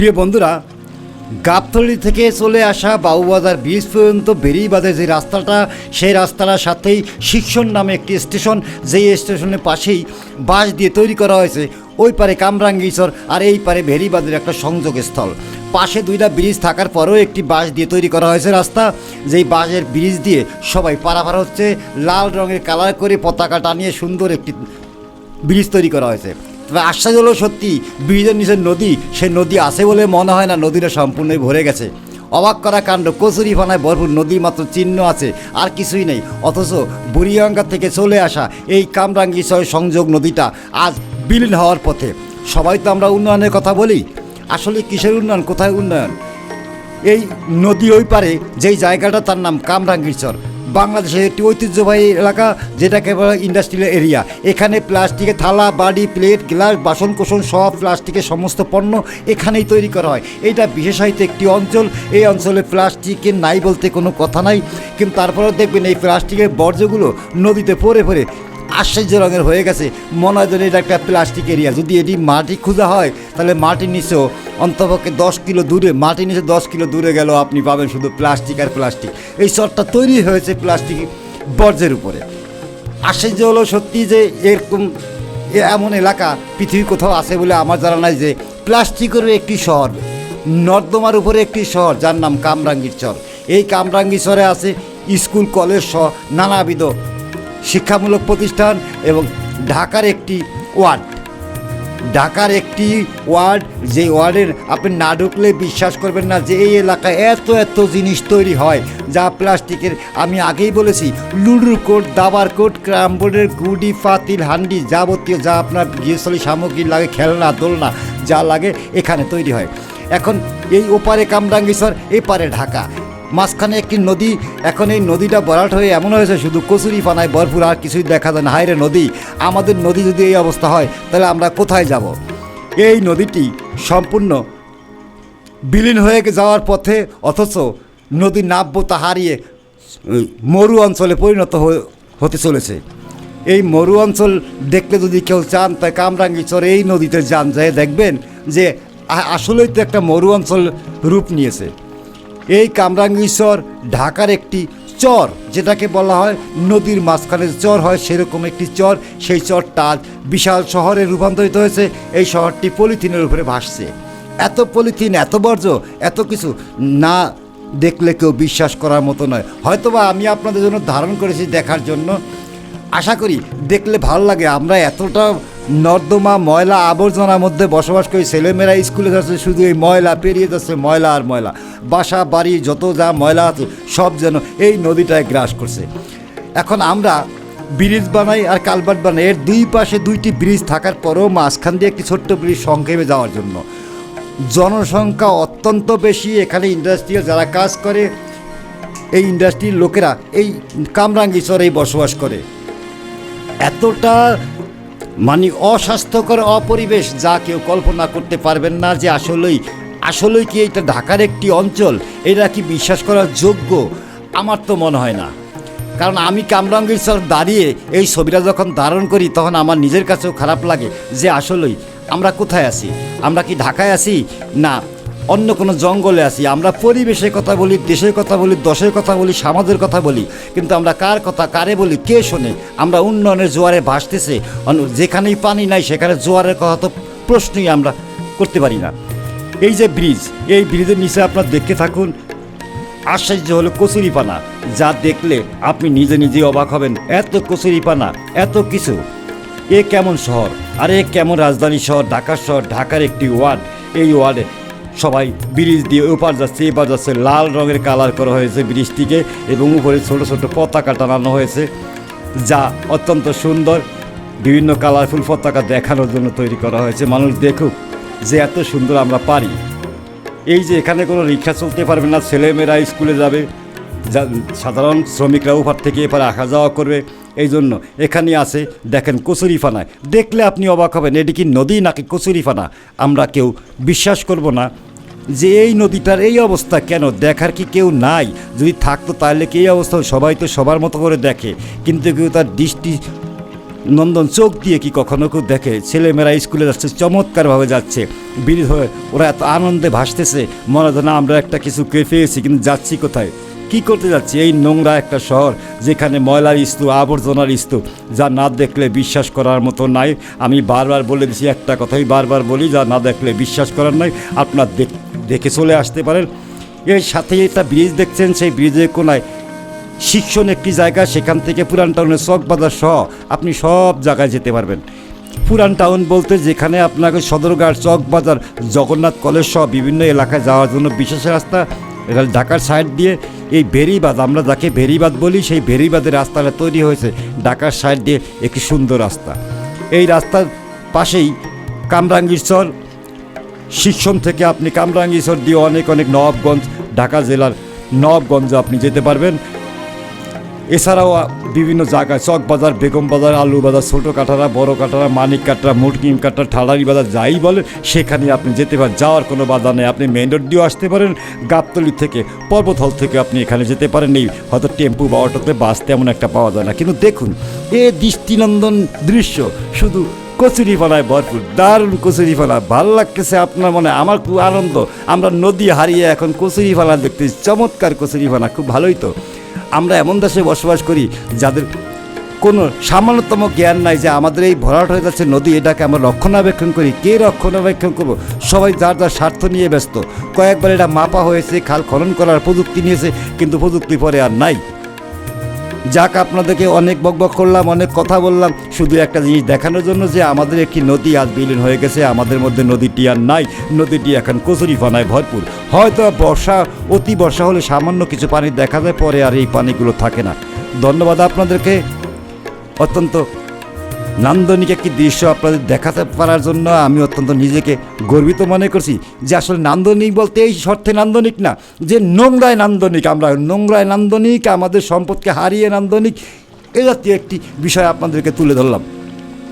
প্রিয় বন্ধুরা, গাবতলি থেকে চলে আসা বাবুবাজার ব্রিজ পর্যন্ত বেরিবাদের যে রাস্তাটা, সেই রাস্তাটার সাথেই শিক্ষণ নামে একটি স্টেশন যেই স্টেশনের পাশেই বাঁশ দিয়ে তৈরি করা হয়েছে। ওই পারে কামরাঙ্গীচর আর এই পারে ভেরিবাদের একটা সংযোগ স্থল পাশে দুইটা ব্রিজ থাকার পরেও একটি বাঁশ দিয়ে তৈরি করা হয়েছে রাস্তা। যেই বাঁশের ব্রিজ দিয়ে সবাই পারাপার হচ্ছে, লাল রঙের কালার করে পতাকা টানিয়ে সুন্দর একটি ব্রিজ তৈরি করা হয়েছে। তবে আশ্চর্য হলো সত্যি, ব্রিজের নিচের নদী, সে নদী আছে বলে মনে হয় না নদীটা সম্পূর্ণই ভরে গেছে। অবাক করা কাণ্ড কচুরি ফানায় ভরপুর নদীর মাত্র চিহ্ন আছে, আর কিছুই নেই। অথচ বুড়িগঙ্গা থেকে চলে আসা এই কামরাঙ্গি ছয় সংযোগ নদীটা আজ বিলীন হওয়ার পথে। সবাই তো আমরা উন্নয়নের কথা বলি। আসলে কিসের উন্নয়ন? কোথায় উন্নয়ন? এই নদী ওই পারে, যেই জায়গাটা তার নাম কামরাঙ্গীরচর। বাংলাদেশের একটি ঐতিহ্যবাহী এলাকা যেটাকে বলা ইন্ডাস্ট্রিয়াল এরিয়া এখানে প্লাস্টিকের থালা, বাড়ি, প্লেট, গ্লাস বাসন কোসন সব প্লাস্টিকের সমস্ত পণ্য এখানেই তৈরি করা হয়। এটা বিশেষায়িত একটি অঞ্চল। এই অঞ্চলে প্লাস্টিকের নাই বলতে কোনো কথা নাই। কিন্তু তারপরেও দেখবেন এই প্লাস্টিকের বর্জ্যগুলো নদীতে পড়ে পড়ে। আশ্চর্য রঙের হয়ে গেছে। মনে হয় যেন এটা একটা প্লাস্টিক এরিয়া। যদি এটি মাটি খোঁজা হয়, তাহলে মাটির নিচেও অন্তপক্ষে দশ কিলো দূরে মাটির নিচে দশ কিলো দূরে গেলেও আপনি পাবেন শুধু প্লাস্টিক আর প্লাস্টিক। এই চরটা তৈরি হয়েছে প্লাস্টিক বর্জ্যের উপরে। আশ্চর্য হলো সত্যি যে এরকম এমন এলাকা পৃথিবী কোথাও আছে বলে আমার জানা নাই যে প্লাস্টিকের একটি শহর, নর্দমার উপরে একটি শহর যার নাম কামরাঙ্গীর চর। এই কামরাঙ্গীর চরে আছে স্কুল, কলেজ সহ নানাবিধ শিক্ষামূলক প্রতিষ্ঠান এবং ঢাকার একটি ওয়ার্ড। ঢাকার একটি ওয়ার্ড, যে ওয়ার্ডের আপনি না ঢুকলে বিশ্বাস করবেন না যে এই এলাকায় এত এত জিনিস তৈরি হয়, যা প্লাস্টিকের। আমি আগেই বলেছি, লুডুর কোট দাবার কোট ক্রামবোর্ডের গুডি পাতিল হান্ডি যাবতীয় যা আপনার গৃহস্থলী সামগ্রী লাগে, খেলনা, দোলনা, যা লাগে এখানে তৈরি হয়। এখন এই ওপারে কামরাঙ্গীশ্বর, এপারে ঢাকা। মাঝখানে একটি নদী। এখন এই নদীটা বরাট হয়ে এমন হয়েছে, শুধু কচুরি পানায় ভরপুর আর কিছুই দেখা যায় না। হায়রে নদী, আমাদের নদী যদি এই অবস্থা হয়, তাহলে আমরা কোথায় যাব? এই নদীটি সম্পূর্ণ বিলীন হয়ে যাওয়ার পথে অথচ নদীর নাব্যতা হারিয়ে মরু অঞ্চলে পরিণত হতে চলেছে। এই মরু অঞ্চল দেখতে যদি কেউ চান তাই কামরাঙ্গি চরে এই নদীতে যান। যায় দেখবেন যে আসলেই তো একটা মরু অঞ্চল রূপ নিয়েছে। এই কামরাঙ্গীশ্বর ঢাকার একটি চর, যেটাকে বলা হয় নদীর মাঝখানে চর হয় সেরকম একটি চর। সেই চরটা বিশাল শহরে রূপান্তরিত হয়েছে। এই শহরটি পলিথিনের উপরে ভাসছে। এত পলিথিন, এত বর্জ্য, এত কিছু না দেখলে কেউ বিশ্বাস করার মতো নয়। হয়তোবা আমি আপনাদের জন্য ধারণ করেছি দেখার জন্য। আশা করি দেখলে ভালো লাগে। আমরা এতটা নর্দমা ময়লা আবর্জনার মধ্যে বসবাস করি ছেলেমেয়েরা স্কুলে যাচ্ছে, শুধু এই ময়লা পেরিয়ে যাচ্ছে, ময়লা আর ময়লা। বাসা, বাড়ি, যত যা ময়লা আছে, সব যেন এই নদীটায় গ্রাস করছে। এখন আমরা ব্রিজ বানাই আর কালভার্ট বানাই। এর দুই পাশে দুইটি ব্রিজ থাকার পরেও মাঝখান দিয়ে একটি ছোট্ট ব্রিজ সংক্ষেপে যাওয়ার জন্য। জনসংখ্যা অত্যন্ত বেশি, এখানে ইন্ডাস্ট্রিয়াল যারা কাজ করে, এই ইন্ডাস্ট্রির লোকেরা এই কামরাঙ্গি চরেই বসবাস করে। এতটা মানে অস্বাস্থ্যকর অপরিবেশ যা কেউ কল্পনা করতে পারবেন না যে আসলেই আসলেই কি এটা ঢাকার একটি অঞ্চল? এটা কি বিশ্বাস করার যোগ্য? আমার তো মনে হয় না। কারণ আমি কামরাঙ্গীর সর দাঁড়িয়ে এই ছবিটা যখন ধারণ করি, তখন আমার নিজের কাছেও খারাপ লাগে যে আসলেই আমরা কোথায় আছি? আমরা কি ঢাকায় আছি? না। অন্য কোনো জঙ্গলে আছি। আমরা পরিবেশের কথা বলি, দেশের কথা বলি, দশের কথা বলি, সমাজের কথা বলি। কিন্তু আমরা কার কথা, কারে বলি, কে শোনে? আমরা উন্নয়নের জোয়ারে ভাসতেছে। যেখানেই পানি নাই, সেখানে জোয়ারের কথা তো প্রশ্নই আমরা করতে পারি না। এই যে ব্রিজ, এই ব্রিজের নিচে আপনার দেখতে থাকুন। আশ্চর্য হলো কচুরিপানা। যা দেখলে আপনি নিজে নিজে অবাক হবেন, এত কচুরিপানা, এত কিছু। এ কেমন শহর? আর, এ কেমন রাজধানী শহর, ঢাকা শহর, ঢাকার একটি ওয়ার্ড। এই ওয়ার্ডে সবাই ব্রিজ দিয়ে ওপার যাচ্ছে, এপার যাচ্ছে। লাল রঙের কালার করা হয়েছে ব্রিজটিকে এবং উপরে ছোট ছোট পতাকা টানানো হয়েছে, যা অত্যন্ত সুন্দর। বিভিন্ন কালারফুল পতাকা দেখানোর জন্য তৈরি করা হয়েছে। মানুষ দেখুক যে এত সুন্দর আমরা পারি। এই যে এখানে কোনো রিক্সা চলতে পারবে না, ছেলেমেয়েরা স্কুলে যাবে, যা সাধারণ শ্রমিকরা ওপার থেকে এপারে আসা যাওয়া করবে, এই জন্য এখানে আছে, দেখেন কচুরিফানায়। দেখলে আপনি অবাক হবেন, এটি কি নদী নাকি কচুরিফানা? আমরা কেউ বিশ্বাস করব না। যে এই নদীটার এই অবস্থা কেন? দেখার কি কেউ নাই? যদি থাকতো তাহলে কি এই অবস্থা? সবাই তো সবার মতো করে দেখে। কিন্তু কেউ তার দৃষ্টি, নন্দন চোখ দিয়ে কি কখনো কেউ দেখে? ছেলেমেয়েরা স্কুলে যাচ্ছে, চমৎকারভাবে যাচ্ছে। বিড়ি হয়ে ওরা এত আনন্দে ভাসতেছে। মনে হয় না আমরা একটা কিছু পেয়েছি কিন্তু যাচ্ছি কোথায়? কি করতে যাচ্ছি? এই নোংরা একটা শহর যেখানে ময়লার স্তূপ আবর্জনার স্তূপ যা না দেখলে বিশ্বাস করার মতো নাই। আমি বারবার বলে দিছি একটা কথাই, বারবার বলি, যা না দেখলে বিশ্বাস করার নাই। আপনার দেখ- চলে আসতে পারেন। এর সাথে একটা ব্রিজ দেখছেন, সেই ব্রিজের কোনায় শিক্ষণ একটি জায়গা, সেখান থেকে পুরান টাউনের চক বাজার সহ আপনি সব জায়গায় যেতে পারবেন। পুরান টাউন বলতে যেখানে আপনাকে সদরঘাট, চক বাজার, জগন্নাথ কলেজ সহ বিভিন্ন এলাকায় যাওয়ার জন্য বিশেষ রাস্তা। এটা ঢাকার সাইড দিয়ে এই বেরিবাদ আমরা যাকে বেরিবাদ বলি, সেই বেরিবাদের রাস্তাটা তৈরি হয়েছে ঢাকার সাইড দিয়ে একটি সুন্দর রাস্তা। এই রাস্তার পাশেই কামরাঙ্গীশ্বর শিক্ষম থেকে আপনি কামরাঙ্গীরচর দিয়ে অনেক অনেক নবাবগঞ্জ, ঢাকা জেলার নবাবগঞ্জে আপনি যেতে পারবেন। এছাড়াও বিভিন্ন জায়গায় চক বাজার, বেগম বাজার, আলু বাজার, ছোটো কাটারা বড় কাটারা মানিক কাটরা মুটকিম কাটরা ঠালারি বাজার, যাই বলেন, সেখানে আপনি যেতে পারেন। যাওয়ার কোনো বাধা নেই। আপনি মেন রোড দিয়েও আসতে পারেন। গাবতলি থেকে, পর্বতহল থেকে আপনি এখানে যেতে পারেন। এই হয়তো টেম্পু বা অটোতে বাস তেমন একটা পাওয়া যায় না। কিন্তু দেখুন, এ দৃষ্টিনন্দন দৃশ্য শুধু কচুরিপানায় ভরপুর। দারুণ কচুরিপানা ভালো লাগতেছে আপনার মনে। আমার খুব আনন্দ। আমরা নদী হারিয়ে এখন কচুরিপানা দেখতেছি। চমৎকার কচুরিপানা খুব ভালোই তো। আমরা এমন দেশে বসবাস করি যাদের কোনো সামান্যতম জ্ঞান নাই যে আমাদের এই ভরাট হয়ে যাচ্ছে নদী, এটাকে আমরা রক্ষণাবেক্ষণ করি। কে রক্ষণাবেক্ষণ করব? সবাই যার যার স্বার্থ নিয়ে ব্যস্ত। কয়েকবার এটা মাপা হয়েছে, খাল খনন করার প্রযুক্তি নিয়েছে, কিন্তু প্রযুক্তি পরে আর নাই। যাক, আপনাদেরকে অনেক বকবক করলাম, অনেক কথা বললাম। শুধু একটা জিনিস দেখানোর জন্য যে আমাদের একটি নদী আজ বিলীন হয়ে গেছে, আমাদের মধ্যে নদীটি আর নাই। নদীটি এখন কচুরি ফানায় ভরপুর। হয়তো বর্ষা, অতি বর্ষা হলে সামান্য কিছু পানি দেখা যায়, পরে আর এই পানিগুলো থাকে না। ধন্যবাদ আপনাদেরকে। অত্যন্ত নান্দনিক একটি দৃশ্য আপনাদের দেখাতে পারার জন্য আমি অত্যন্ত নিজেকে গর্বিত মনে করছি যে আসলে নান্দনিক বলতে এই শর্তে নান্দনিক না, যে নোংরায় নান্দনিক আমরা, নোংরায় নান্দনিক আমাদের সম্পদকে হারিয়ে নান্দনিক, এ জাতীয় একটি বিষয় আপনাদেরকে তুলে ধরলাম।